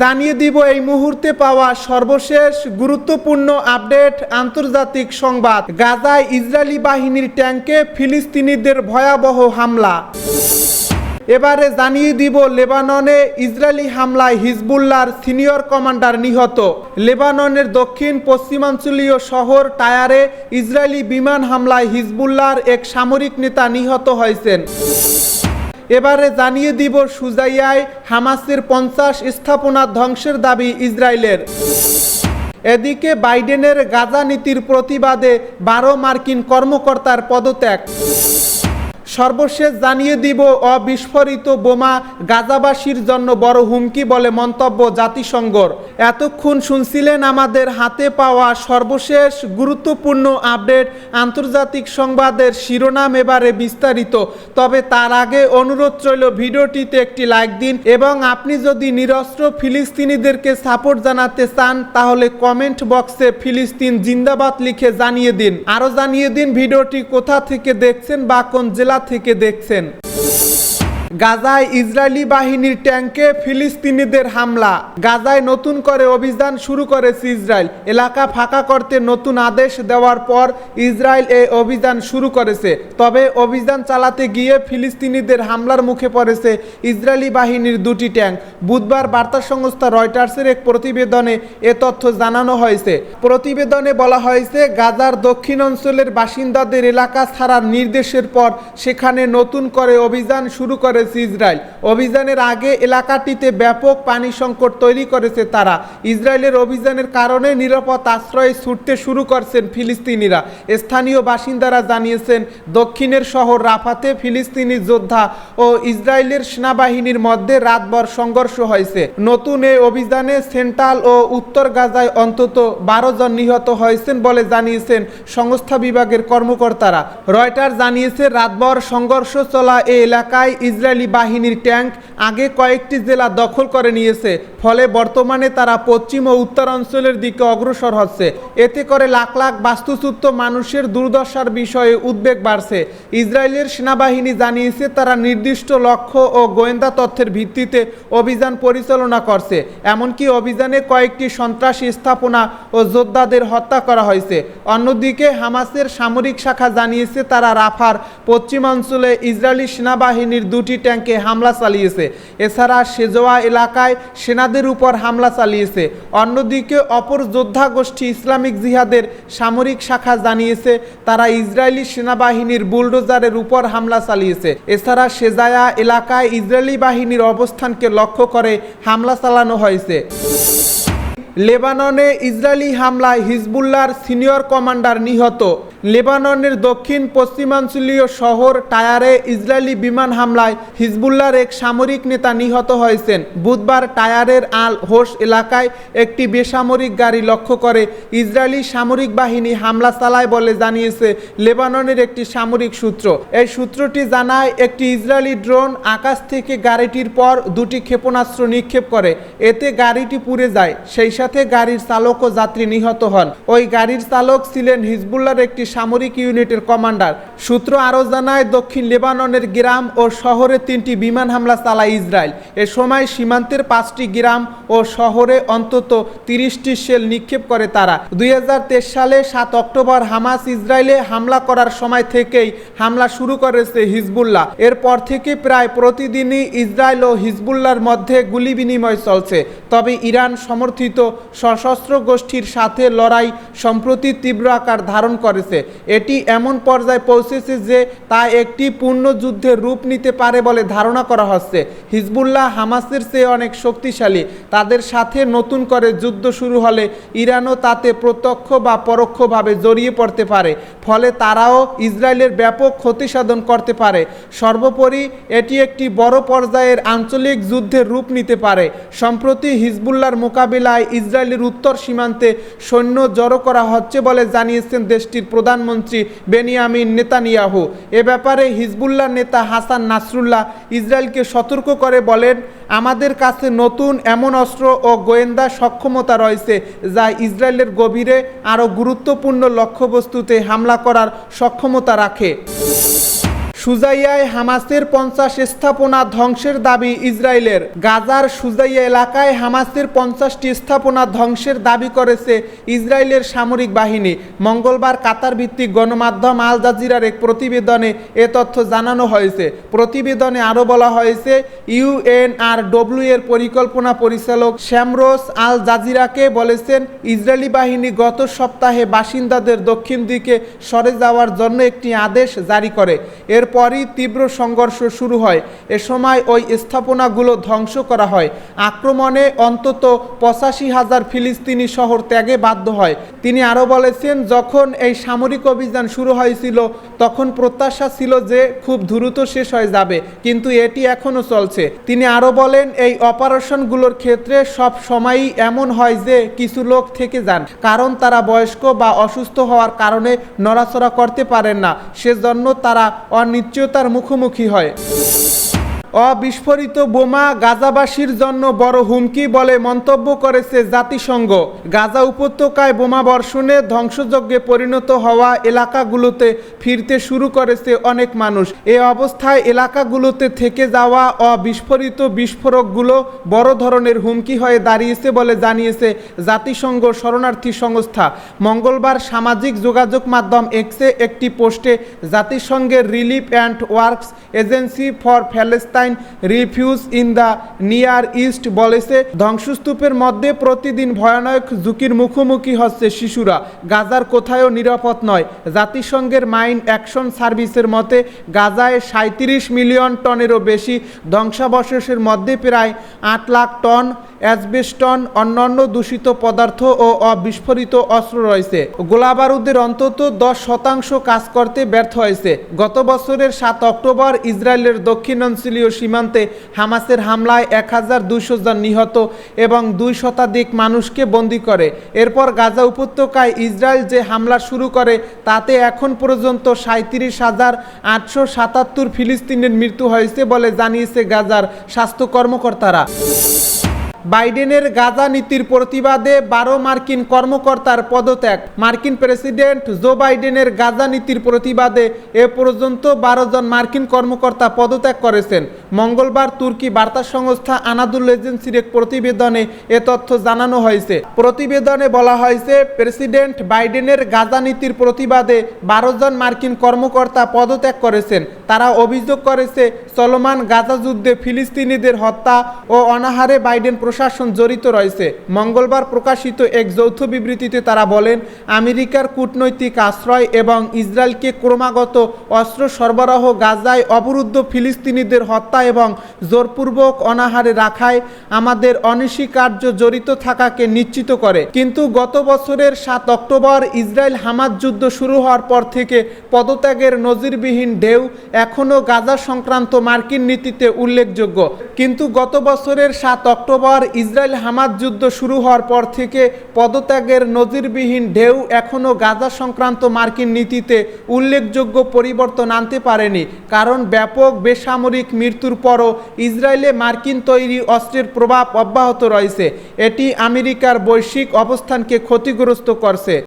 জানিয়ে দিব এই মুহূর্তে পাওয়া সর্বশেষ গুরুত্বপূর্ণ আপডেট আন্তর্জাতিক সংবাদ। গাজায় ইসরায়েলি বাহিনীর ট্যাঙ্কে ফিলিস্তিনিদের ভয়াবহ হামলা। এবারে জানিয়ে দিব লেবাননে ইসরায়েলি হামলায় হিজবুল্লাহর সিনিয়র কমান্ডার নিহত। লেবাননের দক্ষিণ পশ্চিমাঞ্চলীয় শহর টায়ারে ইসরায়েলি বিমান হামলায় হিজবুল্লাহর এক সামরিক নেতা নিহত হয়েছেন। এবারে জানিয়ে দিব সুজাইয়ায় হামাসের পঞ্চাশ স্থাপনা ধ্বংসের দাবি ইসরায়েলের। এদিকে বাইডেনের গাজা নীতির প্রতিবাদে বারো মার্কিন কর্মকর্তার পদত্যাগ। সর্বশেষ জানিয়ে দিব, অবিস্ফোরিত বোমা গাজাবাসীর জন্য বড় হুমকি বলে মন্তব্য জাতিসংঘর। এতক্ষণ শুনছিলেন আমাদের হাতে পাওয়া সর্বশেষ গুরুত্বপূর্ণ আপডেট আন্তর্জাতিক সংবাদের শিরোনাম এবারে বিস্তারিত। তবে তার আগে অনুরোধ রইল ভিডিওটিতে একটি লাইক দিন এবং আপনি যদি নিরস্ত্র ফিলিস্তিনিদেরকে সাপোর্ট জানাতে চান, তাহলে কমেন্ট বক্সে ফিলিস্তিন জিন্দাবাদ লিখে জানিয়ে দিন। আরও জানিয়ে দিন ভিডিওটি কোথা থেকে দেখছেন বা কোন জেলা থেকে দেখছেন। গাজায় ইসরায়েলি বাহিনীর ট্যাঙ্কে ফিলিস্তিনিদের হামলা। গাজায় নতুন করে অভিযান শুরু করেছে ইসরায়েল। এলাকা ফাঁকা করতে নতুন আদেশ দেওয়ার পর ইসরায়েল এই অভিযান শুরু করেছে। তবে অভিযান চালাতে গিয়ে ফিলিস্তিনিদের হামলার মুখে পড়েছে ইসরায়েলি বাহিনীর দুটি ট্যাঙ্ক বুধবার বার্তা সংস্থা রয়টার্সের এক প্রতিবেদনে এ তথ্য জানানো হয়েছে। প্রতিবেদনে বলা হয়েছে, গাজার দক্ষিণ অঞ্চলের বাসিন্দাদের এলাকা ছাড়ার নির্দেশের পর সেখানে নতুন করে অভিযান শুরু করেছে ইসরায়েল। অভিযানের আগে এলাকাটিতে ব্যাপক পানি সংকট তৈরি করেছে তারা। ইসরায়েলের অভিযানের কারণে নিরাপদ আশ্রয়ে ছুটতে শুরু করছেন ফিলিস্তিনিরা। স্থানীয় বাসিন্দারা জানিয়েছেন, দক্ষিণের শহর রাফাতে ফিলিস্তিনি যোদ্ধা ও ইসরায়েলের সেনাবাহিনীর মধ্যে রাতভর সংঘর্ষ হয়েছে। নতুন এই অভিযানে সেন্ট্রাল ও উত্তর গাজায় অন্তত বারো জন নিহত হয়েছেন বলে জানিয়েছেন সংস্থা বিভাগের কর্মকর্তারা। রয়টার জানিয়েছে, রাতভর সংঘর্ষ চলা এই এলাকায় ইসরায়েলি বাহিনীর ট্যাঙ্ক আগে কয়েকটি জেলা দখল করে নিয়েছে, ফলে বর্তমানে তারা পশ্চিম ও উত্তরাঞ্চলের দিকে অগ্রসর হচ্ছে। এতে করে লাখ লাখ বাস্তুচ্যুত মানুষের দুর্দশার বিষয়ে উদ্বেগ বাড়ছে। ইসরায়েলের সেনাবাহিনী জানিয়েছে, তারা নির্দিষ্ট লক্ষ্য ও গোয়েন্দা তথ্যের ভিত্তিতে অভিযান পরিচালনা করছে। এমনকি অভিযানে কয়েকটি সন্ত্রাসী স্থাপনা ও যোদ্ধাদের হত্যা করা হয়েছে। অন্যদিকে, হামাসের সামরিক শাখা জানিয়েছে, তারা রাফার পশ্চিমাঞ্চলে ইসরায়েলি সেনাবাহিনীর দুটি ট্যাঙ্কে হামলা চালিয়েছে। এছাড়া সেজোয়া এলাকায় সেনাদের উপর হামলা চালিয়েছে। অন্যদিকে অপর যোদ্ধা গোষ্ঠী ইসলামিক জিহাদের সামরিক শাখা জানিয়েছে, তারা ইসরায়েলি সেনাবাহিনীর বুলডোজারের উপর হামলা চালিয়েছে। এছাড়া সেজায়া এলাকায় ইসরায়েলি বাহিনীর অবস্থানকে লক্ষ্য করে হামলা চালানো হয়েছে। লেবাননে ইসরায়েলি হামলায় হিজবুল্লাহর সিনিয়র কমান্ডার নিহত। লেবাননের দক্ষিণ পশ্চিমাঞ্চলীয় শহর টায়ারে ইসরায়েলি বিমান হামলায় হিজবুল্লার এক সামরিক নেতা নিহত হয়েছেন। বুধবার টায়ারের আল হোস এলাকায় একটি বেসামরিক গাড়ি লক্ষ্য করে ইসরায়েলি সামরিক বাহিনী হামলা চালায় বলে জানিয়েছে লেবাননের একটি সামরিক সূত্র। এই সূত্রটি জানায়, একটি ইসরায়েলি ড্রোন আকাশ থেকে গাড়িটির পর দুটি ক্ষেপণাস্ত্র নিক্ষেপ করে। এতে গাড়িটি পুড়ে যায়। সেই সাথে গাড়ির চালক ও যাত্রী নিহত হন। ওই গাড়ির চালক ছিলেন হিজবুল্লার একটি সামরিক ইউনিটের কমান্ডার। সূত্র আরও জানায়, দক্ষিণ লেবাননের গ্রাম ও শহরে তিনটি বিমান হামলা চালায় ইসরায়েল। এ সময় সীমান্তের পাঁচটি গ্রাম ও শহরে অন্তত তিরিশটি সেল নিক্ষেপ করে তারা। দুই সালে সাত অক্টোবর হামাস ইসরায়েলে হামলা করার সময় থেকেই হামলা শুরু করেছে হিজবুল্লাহ। এরপর থেকে প্রায় প্রতিদিনই ইসরায়েল ও হিজবুল্লাহর মধ্যে গুলি বিনিময় চলছে। তবে ইরান সমর্থিত সশস্ত্র গোষ্ঠীর সাথে লড়াই সম্প্রতি তীব্র আকার ধারণ করেছে। এটি এমন পর্যায়ে পৌঁছেছে যে তা একটি পূর্ণ যুদ্ধের রূপ নিতে পারে বলে ধারণা করা হচ্ছে। হিজবুল্লাহ হামাসের চেয়ে অনেক শক্তিশালী। তাদের সাথে নতুন করে যুদ্ধ শুরু হলে ইরানও তাতে প্রত্যক্ষ বা পরোক্ষভাবে জড়িয়ে পড়তে পারে। ফলে তারাও ইসরায়েলের ব্যাপক ক্ষতি সাধন করতে পারে। সর্বোপরি, এটি একটি বড় পর্যায়ের আঞ্চলিক যুদ্ধের রূপ নিতে পারে। সম্প্রতি হিজবুল্লাহর মোকাবিলায় ইসরায়েলের উত্তর সীমান্তে সৈন্য জড়ো করা হচ্ছে বলে জানিয়েছেন দেশটির প্রধানমন্ত্রী বেনিয়ামিন নেতানিয়াহু। এ ব্যাপারে হিজবুল্লাহ নেতা হাসান নাসরুল্লাহ ইসরায়েলকে সতর্ক করে বলেন, আমাদের কাছে নতুন এমন অস্ত্র ও গোয়েন্দা সক্ষমতা রয়েছে যা ইসরায়েলের গভীরে আরও গুরুত্বপূর্ণ লক্ষ্যবস্তুতে হামলা করার সক্ষমতা রাখে। সুজাইয়ায় হামাসের পঞ্চাশ স্থাপনা ধ্বংসের দাবি ইসরায়েলের। গাজার সুজাইয়া এলাকায় হামাসের পঞ্চাশটি স্থাপনা ধ্বংসের দাবি করেছে ইসরায়েলের সামরিক বাহিনী। মঙ্গলবার কাতার ভিত্তিক গণমাধ্যম আল জাজিরার এক প্রতিবেদনে এ তথ্য জানানো হয়েছে। প্রতিবেদনে আরও বলা হয়েছে ইউএনআর ডব্লিউ এর পরিকল্পনা পরিচালক শ্যামরোস আল জাজিরাকে বলেছেন, ইসরায়েলি বাহিনী গত সপ্তাহে বাসিন্দাদের দক্ষিণ দিকে সরে যাওয়ার জন্য একটি আদেশ জারি করে। এরপরই তীব্র সংঘর্ষ শুরু হয়। এ সময় ওই স্থাপনাগুলো ধ্বংস করা হয়। আক্রমণে অন্তত পঁচাশি হাজার ফিলিস্তিনি শহর ত্যাগে বাধ্য হয়। তিনি আরও বলেছেন, যখন এই সামরিক অভিযান শুরু হয়েছিল, তখন প্রত্যাশা ছিল যে খুব দ্রুত শেষ হয়ে যাবে, কিন্তু এটি এখনও চলছে। তিনি আরও বলেন, এই অপারেশনগুলোর ক্ষেত্রে সব সময়ই এমন হয় যে কিছু লোক থেকে যান, কারণ তারা বয়স্ক বা অসুস্থ হওয়ার কারণে নড়াচড়া করতে পারেন না। সেজন্য তারা অনিশ্চয়তার মুখোমুখি হয়। অবিস্ফোরিত বোমা গাজাবাসীর জন্য বড় হুমকি বলে মন্তব্য করেছে জাতিসংঘ। গাজা উপত্যকায় বোমা বর্ষণে ধ্বংসযজ্ঞে পরিণত হওয়া এলাকাগুলোতে ফিরতে শুরু করেছে অনেক মানুষ। এ অবস্থায় এলাকাগুলোতে থেকে যাওয়া অবিস্ফোরিত বিস্ফোরকগুলো বড় ধরনের হুমকি হয়ে দাঁড়িয়েছে বলে জানিয়েছে জাতিসংঘ শরণার্থী সংস্থা। মঙ্গলবার সামাজিক যোগাযোগ মাধ্যম এক্সে একটি পোস্টে জাতিসংঘের relief and works agency for Palestine refugees in the near east বলেছে, ধ্বংসস্তূপের মধ্যে প্রতিদিন ভয়ানক ঝুঁকির মুখোমুখি হচ্ছে শিশুরা। গাজার কোথায়ও নিরাপদ নয়। জাতিসংঘের মাইন্ড অ্যাকশন সার্ভিসের মতে, গাজায় সাঁত্রিশ মিলিয়ন টনেরও বেশি ধ্বংসাবশেষের মধ্যে প্রায় আট লাখ টন অ্যাসবেস্টন অন্যান্য দূষিত পদার্থ ও অবিস্ফোরিত অস্ত্র রয়েছে। গোলাবারুদের অন্তত দশ শতাংশ কাজ করতে ব্যর্থ হয়েছে। গত বছরের সাত অক্টোবর ইসরায়েলের দক্ষিণাঞ্চলীয় সীমান্তে হামাসের হামলায় এক হাজার দুইশো জন নিহত এবং দুই শতাধিক মানুষকে বন্দী করে। এরপর গাজা উপত্যকায় ইসরায়েল যে হামলা শুরু করে, তাতে এখন পর্যন্ত সাঁত্রিশ হাজার আটশো সাতাত্তর ফিলিস্তিনের মৃত্যু হয়েছে বলে জানিয়েছে গাজার স্বাস্থ্য কর্মকর্তারা। বাইডেনের গাজা নীতির প্রতিবাদে বারো মার্কিন কর্মকর্তার পদত্যাগ। মার্কিন প্রেসিডেন্ট জো বাইডেনের গাজা নীতির প্রতিবাদে এ পর্যন্ত বারো জন মার্কিন কর্মকর্তা পদত্যাগ করেছেন। মঙ্গলবার তুর্কি বার্তা সংস্থা আনাদুল এজেন্সির এক প্রতিবেদনে এ তথ্য জানানো হয়েছে। প্রতিবেদনে বলা হয়েছে, প্রেসিডেন্ট বাইডেনের গাজা নীতির প্রতিবাদে বারো জন মার্কিন কর্মকর্তা পদত্যাগ করেছেন। তারা অভিযোগ করেছে, চলমান গাজা যুদ্ধে ফিলিস্তিনিদের হত্যা ও অনাহারে বাইডেন প্রশাসন জড়িত রয়েছে। মঙ্গলবার প্রকাশিত এক যৌথ বিবৃতিতে তারা বলেন, আমেরিকার কূটনৈতিক আশ্রয় এবং ইসরায়েলকে ক্রমাগত অস্ত্র সরবরাহ গাজায় অবরুদ্ধ ফিলিস্তিনিদের হত্যা এবং জোরপূর্বক অনাহারে রাখায় আমাদের অনস্বীকার্য জড়িত থাকাকে নিশ্চিত করে। কিন্তু গত বছরের সাত অক্টোবর ইসরায়েল হামাজ যুদ্ধ শুরু হওয়ার পর থেকে পদত্যাগের নজিরবিহীন ঢেউ এখনও গাজা সংক্রান্ত মার্কিন নীতিতে উল্লেখযোগ্য। কিন্তু গত বছরের সাত অক্টোবর ইসরায়েল হামাদ যুদ্ধ শুরু হওয়ার পর থেকে পদত্যাগের নজিরবিহীন ঢেউ এখনও গাজা সংক্রান্ত মার্কিন নীতিতে উল্লেখযোগ্য পরিবর্তন আনতে পারেনি, কারণ ব্যাপক বেসামরিক মৃত্যুর পরও ইসরায়েলে মার্কিন তৈরি অস্ত্রের প্রভাব অব্যাহত রয়েছে। এটি আমেরিকার বৈশ্বিক অবস্থানকে ক্ষতিগ্রস্ত করছে।